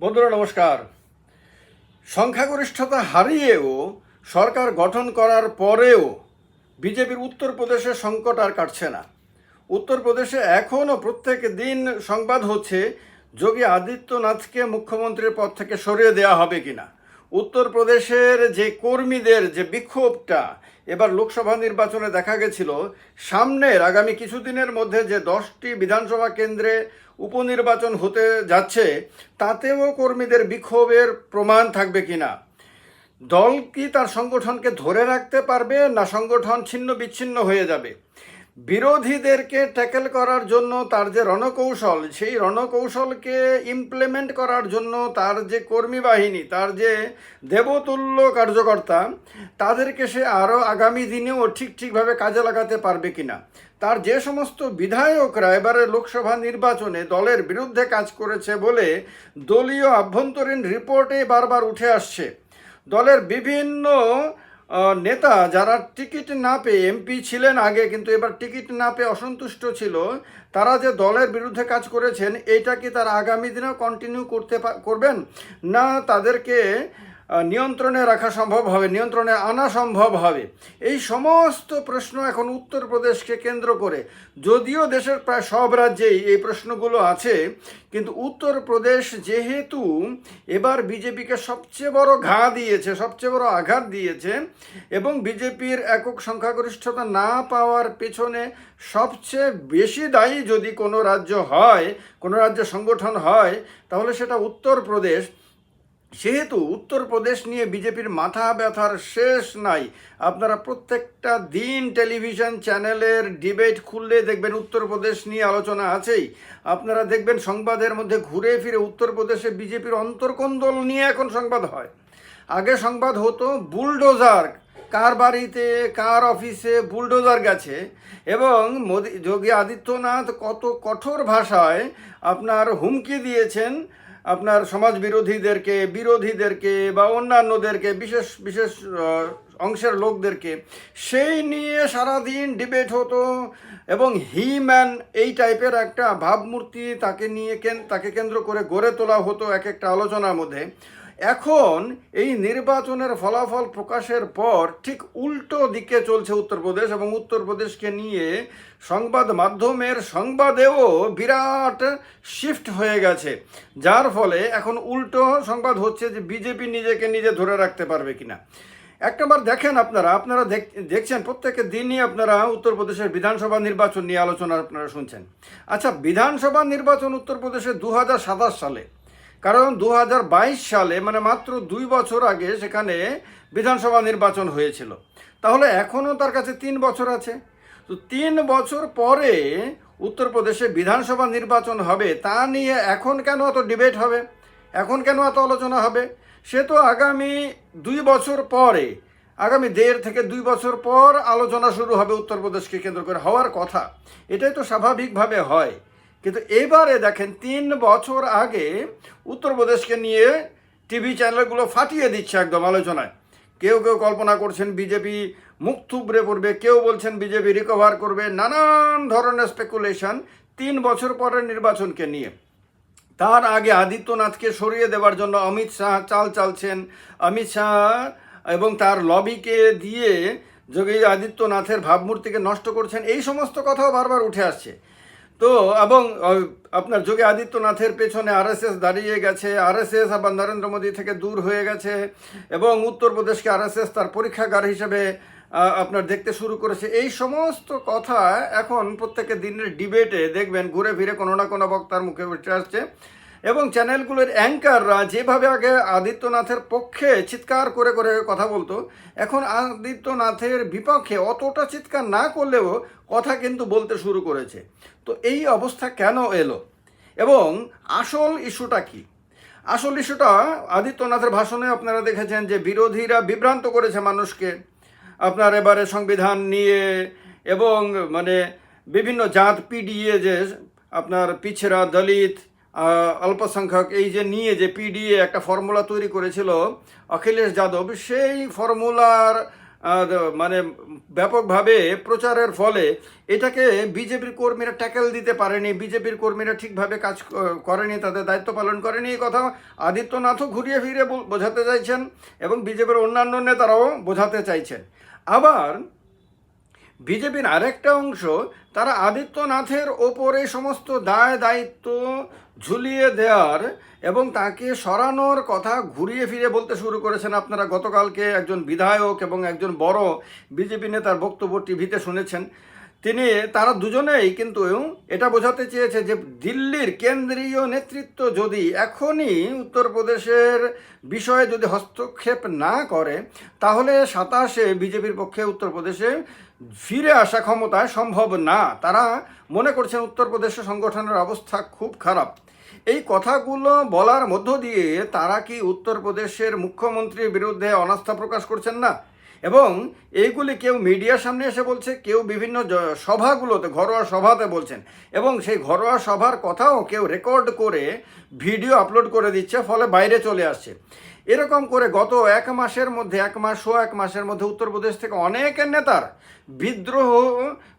বন্ধুরা, নমস্কার। সংখ্যাগরিষ্ঠতা হারিয়েও সরকার গঠন করার পরেও বিজেপির উত্তরপ্রদেশে সংকট আর কাটছে না। উত্তরপ্রদেশে এখনও প্রত্যেক দিন সংবাদ হচ্ছে, যোগী আদিত্যনাথকে মুখ্যমন্ত্রীর পদ থেকে সরিয়ে দেওয়া হবে কিনা। উত্তরপ্রদেশের যে কর্মীদের যে বিক্ষোভটা, এবার লোকসভা নির্বাচনে দেখা গেছিল, সামনের আগামী কিছুদিনের মধ্যে যে দশটি বিধানসভা কেন্দ্রে উপনির্বাচন হতে যাচ্ছে, তাতেও কর্মীদের বিক্ষোভের প্রমাণ থাকবে কিনা? দল কি তার সংগঠনকে ধরে রাখতে পারবে না সংগঠন ছিন্ন বিচ্ছিন্ন হয়ে যাবে? বিরোধীদেরকে ট্যাকেল করার জন্য তার যে রণকৌশল, সেই রণকৌশলকে ইমপ্লিমেন্ট করার জন্য তার যে কর্মী বাহিনী, তার যে দেবতুল্য কার্যকর্তা, তাদেরকে সে আরও আগামী দিনেও ঠিক ঠিকভাবে কাজে লাগাতে পারবে কিনা? তার যে সমস্ত বিধায়করা এবারে লোকসভা নির্বাচনে দলের বিরুদ্ধে কাজ করেছে বলে দলীয় আভ্যন্তরীণ রিপোর্টে বারবার উঠে আসছে। দলের বিভিন্ন নেতা যারা টিকিট না পেয়ে এমপি ছিলেন আগে, কিন্তু এবার টিকিট না পেয়ে অসন্তুষ্ট ছিল, তারা যে দলের বিরুদ্ধে কাজ করেছেন এইটা কি তারা আগামী দিনেও কন্টিনিউ করতে করবেন? না তাদেরকে নিয়ন্ত্রণে রাখা সম্ভব হবে, নিয়ন্ত্রণে আনা সম্ভব হবে। এই সমস্ত প্রশ্ন এখন উত্তরপ্রদেশকে কেন্দ্র করে। যদিও দেশের প্রায় সব রাজ্যেই এই প্রশ্নগুলো আছে, কিন্তু উত্তরপ্রদেশ যেহেতু এবার বিজেপিকে সবচেয়ে বড় ঘা দিয়েছে, সবচেয়ে বড় আঘাত দিয়েছে, এবং বিজেপির একক সংখ্যাগরিষ্ঠতা না পাওয়ার পেছনে সবচেয়ে বেশি দায়ী যদি কোনো রাজ্য হয়, কোনো রাজ্য সংগঠন হয়, তাহলে সেটা উত্তরপ্রদেশ। সেহেতু উত্তরপ্রদেশ নিয়ে বিজেপির মাথা ব্যথার শেষ নাই। আপনারা প্রত্যেকটা দিন টেলিভিশন চ্যানেলের ডিবেট খুললে দেখবেন উত্তরপ্রদেশ নিয়ে আলোচনা আছেই। আপনারা দেখবেন সংবাদের মধ্যে ঘুরে ফিরে উত্তরপ্রদেশে বিজেপির অন্তর্কন্দল নিয়ে এখন সংবাদ হয়। আগে সংবাদ হতো বুলডোজার কার বাড়িতে, কার অফিসে বুলডোজার গেছে এবং মোদি, যোগী আদিত্যনাথ কত কঠোর ভাষায় আপনার হুমকি দিয়েছেন আপনার সমাজ বিরোধীদেরকে বিরোধীদেরকে বা অন্যান্যদেরকে, বিশেষ বিশেষ অংশের লোকদেরকে। সেই নিয়ে সারাদিন ডিবেট হতো এবং হি ম্যান এই টাইপের একটা ভাবমূর্তি তাকে নিয়ে তাকে কেন্দ্র করে গড়ে তোলা হতো এক একটা আলোচনার মধ্যে। এখন এই নির্বাচনের ফলাফল প্রকাশের পর ঠিক উল্টো দিকে চলছে উত্তরপ্রদেশ এবং উত্তরপ্রদেশকে নিয়ে সংবাদ মাধ্যমের সংবাদেও বিরাট শিফট হয়ে গেছে। যার ফলে এখন উল্টো সংবাদ হচ্ছে যে বিজেপি নিজেকে নিজে ধরে রাখতে পারবে কিনা। একটাবার দেখেন আপনারা আপনারা দেখ- দেখছেন প্রত্যেকের দিনই আপনারা উত্তরপ্রদেশের বিধানসভা নির্বাচন নিয়ে আলোচনা আপনারা শুনছেন। আচ্ছা বিধানসভা নির্বাচন উত্তরপ্রদেশে দু হাজার সাতাশ সালে কারণ দু হাজার বাইশ সালে মানে মাত্র দুই বছর আগে সেখানে বিধানসভা নির্বাচন হয়েছিল। তাহলে এখনও তার কাছে তিন বছর আছে। তো তিন বছর পরে উত্তরপ্রদেশে বিধানসভা নির্বাচন হবে, তা নিয়ে এখন কেন এত ডিবেট হবে? এখন কেন এত আলোচনা হবে? সে তো আগামী দুই বছর পরে, আগামী দেড় থেকে দুই বছর পর আলোচনা শুরু হবে উত্তরপ্রদেশকে কেন্দ্র করে। হওয়ার কথা, এটাই তো স্বাভাবিকভাবে হয়। কিন্তু এবারে দেখেন, তিন বছর আগে উত্তরপ্রদেশকে নিয়ে টিভি চ্যানেলগুলো ফাটিয়ে দিচ্ছে একদম আলোচনায়। কেউ কেউ কল্পনা করছেন বিজেপি মুখ থুবড়ে পড়বে, কেউ বলছেন বিজেপি রিকভার করবে। নানান ধরনের স্পেকুলেশন তিন বছর পরের নির্বাচনকে নিয়ে। তার আগে আদিত্যনাথকে সরিয়ে দেওয়ার জন্য অমিত শাহ চাল চালছেন। অমিত শাহ এবং তার লবিকে দিয়ে যোগী আদিত্যনাথের ভাবমূর্তিকে নষ্ট করছেন। এই সমস্ত কথাও বারবার উঠে আসছে। তো, এবং আপনার যোগী আদিত্যনাথের পেছনে আরএসএস দাঁড়িয়ে গেছে। আরএসএস আবার নরেন্দ্র মোদী থেকে দূর হয়ে গেছে এবং উত্তরপ্রদেশকে আরএসএস তার পরীক্ষাগার হিসেবে আপনার দেখতে শুরু করেছে। এই সমস্ত কথা এখন প্রত্যেকের দিনের ডিবেটে দেখবেন, ঘুরে ফিরে কোনো না কোনো বক্তার মুখে উঠে আসছে। এবং চ্যানেলগুলোর অ্যাঙ্কাররা যেভাবে আগে আদিত্যনাথের পক্ষে চিৎকার করে করে কথা বলতো, এখন আদিত্যনাথের বিপক্ষে অতটা চিৎকার না করলেও কথা কিন্তু বলতে শুরু করেছে। তো এই অবস্থা কেন এলো? এবং আসল ইস্যুটা কি? আসল ইস্যুটা আদিত্যনাথের ভাষণে আপনারা দেখেছেন যে বিরোধীরা বিভ্রান্ত করেছে মানুষকে। আপনার এবারে সংবিধান নিয়ে এবং মানে বিভিন্ন জাত পিডিএ যে আপনার পিছেরা, দলিত অল্পসংখ্যক, এই যে নিয়ে যে পিডিএ একটা ফর্মুলা তৈরি করেছিল, অখিলেশ যাদব, সেই ফর্মুলার মানে ব্যাপকভাবে প্রচারের ফলে এটাকে বিজেপির কর্মীরা ট্যাকেল দিতে পারেনি, বিজেপির কর্মীরা ঠিকভাবে কাজ করেনি, তাদের দায়িত্ব পালন করেনি। এই কথা আদিত্যনাথও ঘুরিয়ে ফিরে বোঝাতে চাইছেন এবং বিজেপির অন্যান্য নেতারাও বোঝাতে চাইছেন। আবার বিজেপির আরেকটা অংশ, তারা আদিত্যনাথের ওপরে সমস্ত দায় দায়িত্ব ঝুলিয়ে দেওয়ার এবং তাকে সরানোর কথা ঘুরিয়ে ফিরে বলতে শুরু করেছেন আপনারা। গতকালকে একজন বিধায়ক এবং একজন বড় বিজেপি নেতার বক্তব্য টিভিতে শুনেছেন। তিনি, তারা দুজনেই কিন্তু এটা বোঝাতে চেয়েছে যে দিল্লির কেন্দ্রীয় নেতৃত্ব যদি এখনই উত্তরপ্রদেশের বিষয়ে যদি হস্তক্ষেপ না করে, তাহলে সাতাশে বিজেপির পক্ষে উত্তরপ্রদেশে ফিরে আসা ক্ষমতায় সম্ভব না। তারা মনে করছেন উত্তরপ্রদেশে সংগঠনের অবস্থা খুব খারাপ। এই কথাগুলো বলার মধ্য দিয়ে তারা কি উত্তরপ্রদেশের মুখ্যমন্ত্রীর বিরুদ্ধে অনাস্থা প্রকাশ করছেন না? এবং এইগুলি কেউ মিডিয়ার সামনে এসে বলছে, কেউ বিভিন্ন সভাগুলোতে, ঘরোয়া সভাতে বলছেন। এবং সেই ঘরোয়া সভার কথাও কেউ রেকর্ড করে ভিডিও আপলোড করে দিচ্ছে, ফলে বাইরে চলে আসছে। এরকম করে গত এক মাসের মধ্যে, এক মাস ও এক মাসের মধ্যে উত্তরপ্রদেশ থেকে অনেক নেতার বিদ্রোহ,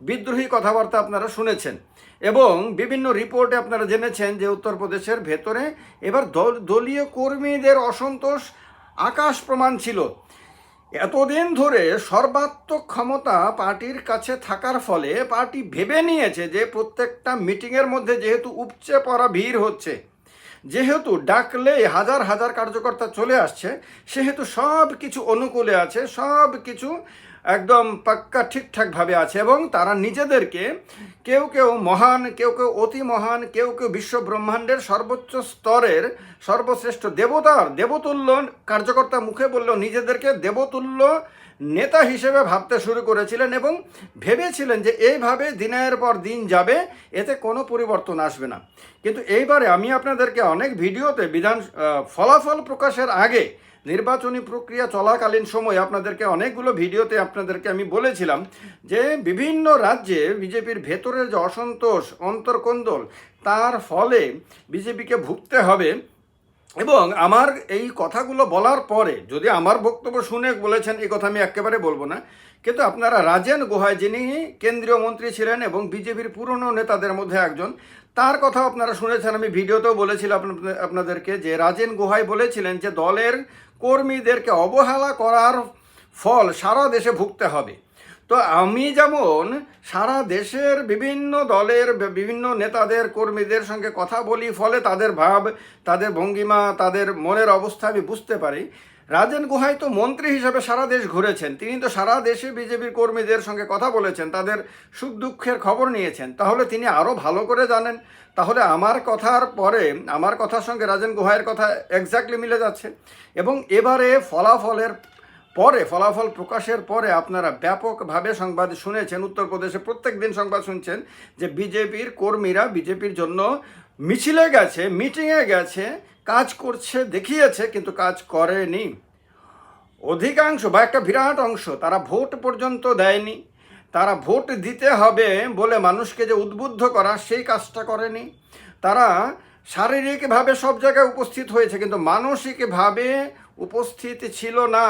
বিদ্রোহী কথাবার্তা আপনারা শুনেছেন। এবং বিভিন্ন রিপোর্টে আপনারা জেনেছেন যে উত্তরপ্রদেশের ভেতরে এবার দল, দলীয় কর্মীদের অসন্তোষ আকাশ প্রমাণ ছিল। এতদিন ধরে সর্বাত্মক ক্ষমতা পার্টির কাছে থাকার ফলে পার্টি ভেবে নিয়েছে যে প্রত্যেকটা মিটিংয়ের মধ্যে যেহেতু উপচে পড়া ভিড় হচ্ছে যেহেতু ডাকলে হাজার হাজার কার্যকর্তা চলে আসছে, সেহেতু সব কিছু অনুকূলে আছে, সব কিছু একদম পাক্কা ঠিকঠাকভাবে আছে এবং তারা নিজেদেরকে কেউ কেউ মহান, কেউ কেউ অতি মহান, কেউ কেউ বিশ্ব ব্রহ্মাণ্ডের সর্বোচ্চ স্তরের সর্বশ্রেষ্ঠ দেবতার দেবতুল্য কার্যকর্তা মুখে বললেও নিজেদেরকে দেবতুল্য নেতা হিসেবে ভাবতে শুরু করেছিলেন এবং ভেবেছিলেন যে এইভাবে দিনের পর দিন যাবে, এতে কোনো পরিবর্তন আসবে না। কিন্তু এইবারে আমি আপনাদেরকে অনেক ভিডিওতে বিধান ফলাফল প্রকাশের আগে নির্বাচনী প্রক্রিয়া চলাকালীন সময় আপনাদেরকে অনেকগুলো ভিডিওতে আপনাদেরকে আমি বলেছিলাম যে বিভিন্ন রাজ্যে বিজেপির ভেতরের যে অসন্তোষ, অন্তর্কন্দল, তার ফলে বিজেপিকে ভুগতে হবে। এবং আমার এই কথাগুলো বলার পরে, যদি আমার বক্তব্য শুনে বলেছেন, এই কথা আমি একেবারে বলব না, কিন্তু আপনারা রাজেন গুহায় যিনি কেন্দ্রীয় মন্ত্রী ছিলেন এবং বিজেপির পুরনো নেতাদের মধ্যে একজন, তার কথা আপনারা শুনেছেন। আমি ভিডিওতেও বলেছিলাম আপনাদের- আপনাদেরকে যে রাজেন গুহাই বলেছিলেন যে দলের কর্মীদেরকে অবহেলা করার ফল সারা দেশে ভুগতে হবে। তো আমি যেমন সারা দেশের বিভিন্ন দলের, বিভিন্ন নেতাদের, কর্মীদের সঙ্গে কথা বলি, ফলে তাদের ভাব, তাদের ভঙ্গিমা, তাদের মনের অবস্থা আমি বুঝতে পারি। রাজেন গুহাই তো মন্ত্রী হিসেবে সারা দেশ ঘুরেছেন। তিনি তো সারা দেশে বিজেপির কর্মীদের সঙ্গে কথা বলেছেন, তাদের সুখ দুঃখের খবর নিয়েছেন। তাহলে তিনি আরও ভালো করে জানেন। তাহলে আমার কথার পরে, আমার কথার সঙ্গে রাজেন গুহাইয়ের কথা এক্স্যাক্টলি মিলে যাচ্ছে। এবং এবারে ফলাফলের পরে, ফলাফল প্রকাশের পরে আপনারা ব্যাপকভাবে সংবাদ শুনেছেন উত্তরপ্রদেশে প্রত্যেক দিন সংবাদ শুনছেন যে বিজেপির কর্মীরা বিজেপির জন্য মিছিলে গেছে, মিটিংয়ে গেছে, কাজ করছে, দেখিয়েছে, কিন্তু কাজ করেনি। অধিকাংশ বা একটা বিরাট অংশ তারা ভোট পর্যন্ত দেয়নি। তারা ভোট দিতে হবে বলে মানুষকে যে উদ্বুদ্ধ করা, সেই কাজটা করেনি। তারা শারীরিকভাবে সব জায়গায় উপস্থিত হয়েছে, কিন্তু মানসিকভাবে উপস্থিত ছিল না।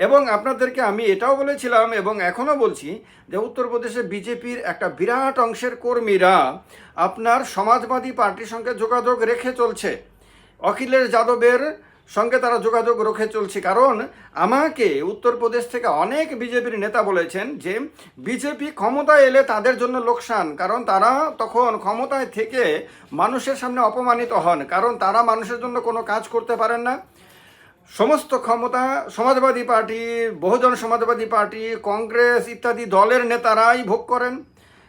এবং আপনাদেরকে আমি এটাও বলেছিলাম এবং এখনও বলছি যে উত্তরপ্রদেশে বিজেপির একটা বিরাট অংশের কর্মীরা আপনার সমাজবাদী পার্টির সঙ্গে যোগাযোগ রেখে চলছে। অখিলেশ যাদবের সঙ্গে তারা যোগাযোগ রেখে চলছে। কারণ আমাকে উত্তরপ্রদেশ থেকে অনেক বিজেপির নেতা বলেছেন যে বিজেপি ক্ষমতায় এলে তাদের জন্য লোকসান। কারণ তারা তখন ক্ষমতায় থেকে মানুষের সামনে অপমানিত হন। কারণ তারা মানুষের জন্য কোনো কাজ করতে পারেন না। সমস্ত ক্ষমতা Samajwadi party, Bahujan Samajwadi party, Congress ইত্যাদি দলের নেতারাই ভোগ করেন।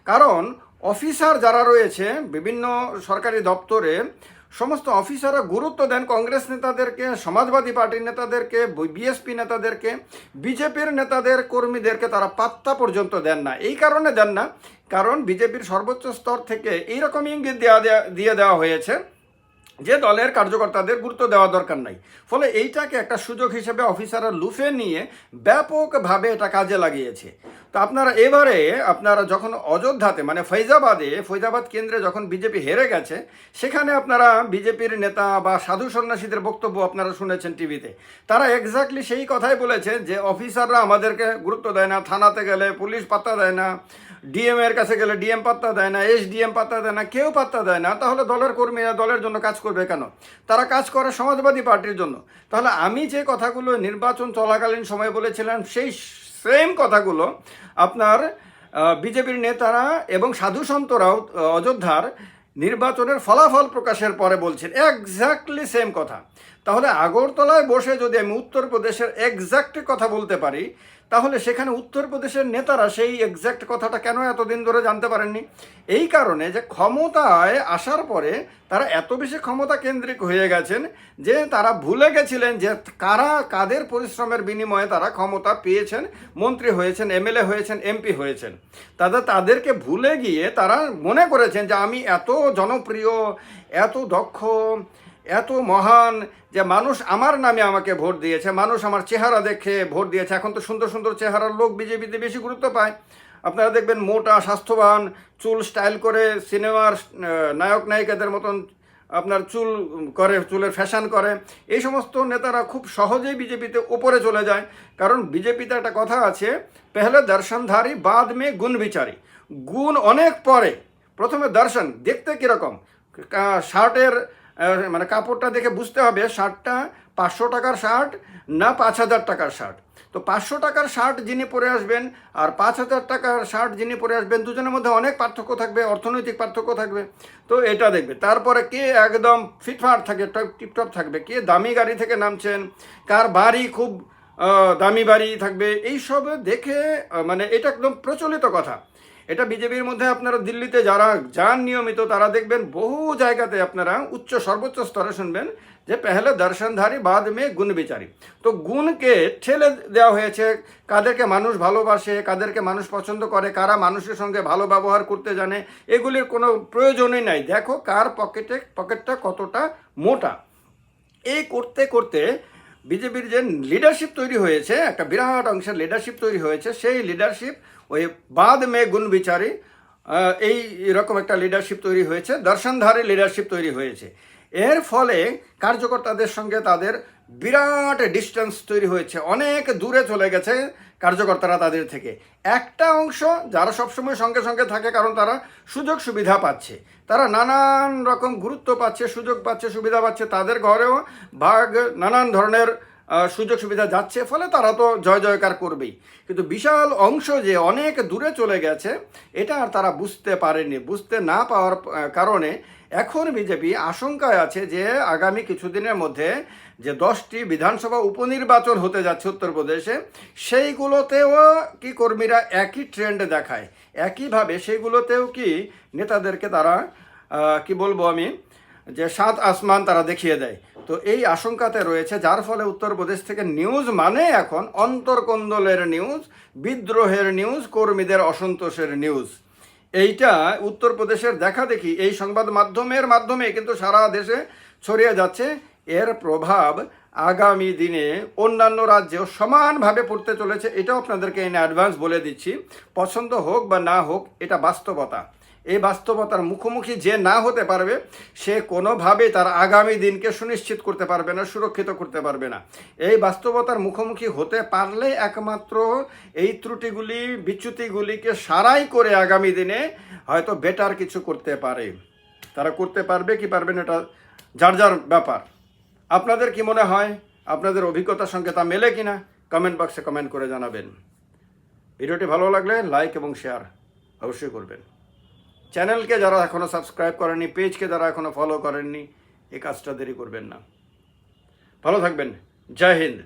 কারণ অফিসার যারা রয়েছে, বিভিন্ন সরকারি দপ্তরে, সমস্ত অফিসাররা গুরুত্ব দেন কংগ্রেস নেতাদেরকে, সমাজবাদী পার্টির নেতাদেরকে বিএসপি নেতাদেরকে, বিজেপির নেতাদের কর্মীদেরকে তারা পাত্তা পর্যন্ত দেন না। এই কারণে দেন না, কারণ বিজেপির সর্বোচ্চ স্তর থেকে এইরকম ইঙ্গিত দেওয়া দেয়া- দেওয়া হয়েছে। যে দলের কার্যকর্তাদের গুরুত্ব দেওয়া দরকার নাই। ফলে এইটাকে একটা সুযোগ হিসেবে অফিসাররা লুফে নিয়ে ব্যাপকভাবে এটা কাজে লাগিয়েছে। তো আপনারা এবারে, আপনারা যখন অযোধ্যাতে মানে ফৈজাবাদে, ফৈজাবাদ কেন্দ্রে যখন বিজেপি হেরে গেছে, সেখানে আপনারা বিজেপির নেতা বা সাধু সন্ন্যাসীদের বক্তব্য আপনারা শুনেছেন টিভিতে। তারা এক্স্যাক্টলি সেই কথাই বলেছে যে, অফিসাররা আমাদেরকে গুরুত্ব দেয় না, থানাতে গেলে পুলিশ পাত্তা দেয় না ডিএম এর কাছে গেলে ডিএম পাত্তা দেয় না এস ডিএম পাত্তা দেয় না, কেউ পাত্তা দেয় না। তাহলে দলের কর্মীরা দলের জন্য কাজ করবে কেন? তারা কাজ করে সমাজবাদী পার্টির জন্য। তাহলে আমি যে কথাগুলো নির্বাচন চলাকালীন সময় বলেছিলাম, সেই সেম কথাগুলো আপনার বিজেপির নেতারা এবং সাধু সন্তরাও অযোধ্যার নির্বাচনের ফলাফল প্রকাশের পরে বলছেন এক্স্যাক্টলি সেম কথা। তাহলে আগরতলায় বসে যদি আমি উত্তরপ্রদেশের এক্স্যাক্ট কথা বলতে পারি তাহলে সেখানে উত্তরপ্রদেশের নেতারা সেই এক্স্যাক্ট কথাটা কেন এতদিন ধরে জানতে পারেননি? এই কারণে যে ক্ষমতায় আসার পরে তারা এত বেশি ক্ষমতা কেন্দ্রিক হয়ে গেছেন যে তারা ভুলে গেছিলেন যে কারা, কাদের পরিশ্রমের বিনিময়ে তারা ক্ষমতা পেয়েছেন, মন্ত্রী হয়েছেন, এমএলএ হয়েছেন, এমপি হয়েছেন। তাদের, তাদেরকে ভুলে গিয়ে তারা মনে করেছেন যে আমি এত জনপ্রিয়, এত দক্ষ এত মহান যে মানুষ আমার নামে আমাকে ভোট দিয়েছে, মানুষ আমার চেহারা দেখে ভোট দিয়েছে। এখন তো সুন্দর সুন্দর চেহারার লোক বিজেপিতে বেশি গুরুত্ব পায়। আপনারা দেখবেন মোটা, স্বাস্থ্যবান, চুল স্টাইল করে সিনেমার নায়ক, নায়িকাদের মতন আপনার চুল করে, চুলের ফ্যাশন করে। এই সমস্ত নেতারা খুব সহজেই বিজেপিতে উপরে চলে যায়। কারণ বিজেপিতে একটা কথা আছে, পেহলে দর্শনধারী, বাদ মে গুণ বিচারী। গুণ অনেক পরে। প্রথমে দর্শন, দেখতে কীরকম? শার্টের মানে কাপড়টা দেখে বুঝতে হবে, শার্টটা পাঁচশো টাকার শার্ট না পাঁচ হাজার টাকার শার্ট। তো পাঁচশো টাকার শার্ট যিনি পরে আসবেন আর পাঁচ হাজার টাকার শার্ট যিনি পরে আসবেন, দুজনের মধ্যে অনেক পার্থক্য থাকবে, অর্থনৈতিক পার্থক্য থাকবে। তো এটা দেখবে। তারপরে কে একদম ফিটফাট থাকে, টপ- টিপটপ থাকবে, কে দামি গাড়ি থেকে নামছেন, কার বাড়ি খুব দামি বাড়ি থাকবে, এইসব দেখে মানে এটা একদম প্রচলিত কথা। এটা বিজেপির মধ্যে আপনারা দিল্লিতে যারা যান নিয়মিত, তারা দেখবেন বহু জায়গাতে আপনারা উচ্চ সর্বোচ্চ স্তরে শুনবেন যে পেহলে দর্শনধারী, বাদ মে গুণ বিচারী। তো গুণকে ঠেলে দেওয়া হয়েছে, কাদেরকে মানুষ ভালোবাসে, কাদেরকে মানুষ পছন্দ করে, কারা মানুষের সঙ্গে ভালো ব্যবহার করতে জানে, এগুলির কোনো প্রয়োজনই নাই। দেখো কার পকেটে, পকেটটা কতটা মোটা। এই করতে করতে বিজেপির যে লিডারশিপ তৈরি হয়েছে, একটা বিরাট অংশের লিডারশিপ তৈরি হয়েছে, সেই লিডারশিপ ওই বাদ মে গুণ বিচারে এই রকম একটা লিডারশিপ তৈরি হয়েছে, দর্শনধারী লিডারশিপ তৈরি হয়েছে। এর ফলে কার্যকর্তাদের সঙ্গে তাদের বিরাট ডিস্টেন্স তৈরি হয়েছে। অনেক দূরে চলে গেছে কার্যকর্তারা তাদের থেকে। একটা অংশ যারা সবসময় সঙ্গে সঙ্গে থাকে কারণ তারা সুযোগ সুবিধা পাচ্ছে। তারা নানান রকম গুরুত্ব পাচ্ছে, সুযোগ পাচ্ছে, সুবিধা পাচ্ছে, তাদের ঘরেও ভাগ, নানান ধরনের সুযোগ সুবিধা যাচ্ছে, ফলে তারা তো জয় জয়কার করবেই। কিন্তু বিশাল অংশ যে অনেক দূরে চলে গেছে, এটা আর তারা বুঝতে পারেনি। বুঝতে না পাওয়ার কারণে এখন বিজেপি আশঙ্কায় আছে যে আগামী কিছুদিনের মধ্যে যে দশটি বিধানসভা উপনির্বাচন হতে যাচ্ছে উত্তরপ্রদেশে, সেইগুলোতেও কি কর্মীরা একই ট্রেন্ড দেখায়? একইভাবে সেইগুলোতেও কি নেতাদেরকে তারা কি বলব আমি, যে সাত আসমান তারা দেখিয়ে দেয়? তো এই আশঙ্কাতে রয়েছে, যার ফলে উত্তরপ্রদেশ থেকে নিউজ মানে এখন অন্তর্কন্দলের নিউজ বিদ্রোহের নিউজ কর্মীদের অসন্তোষের নিউজ এইটা উত্তরপ্রদেশের দেখা দেখি এই সংবাদ মাধ্যমের মাধ্যমে কিন্তু সারা দেশে ছড়িয়ে যাচ্ছে। এর প্রভাব আগামী দিনে অন্যান্য রাজ্যেও সমানভাবে পড়তে চলেছে। এটাও আপনাদেরকে এনে অ্যাডভান্স বলে দিচ্ছি। পছন্দ হোক বা না হোক, এটা বাস্তবতা। এই বাস্তবতার মুখোমুখি যে না হতে পারবে, সে কোনোভাবেই তার আগামী দিনকে সুনিশ্চিত করতে পারবে না, সুরক্ষিত করতে পারবে না। এই বাস্তবতার মুখোমুখি হতে পারলে একমাত্র এই ত্রুটিগুলি, বিচ্যুতিগুলিকে সারাই করে আগামী দিনে হয়তো বেটার কিছু করতে পারে। তারা করতে পারবে কি পারবে না এটা যার যার ব্যাপার। আপনাদের কি মনে হয়? আপনাদের অভিজ্ঞতার সঙ্গে তা মেলে কিনা? কমেন্ট বক্সে কমেন্ট করে জানাবেন। ভিডিওটি ভালো লাগলে লাইক এবং শেয়ার অবশ্যই করবেন। চ্যানেলকে যারা এখনও সাবস্ক্রাইব করেননি, পেজকে যারা এখনও ফলো করেননি, এই কাজটা দেরি করবেন না। ভালো থাকবেন। জয় হিন্দ।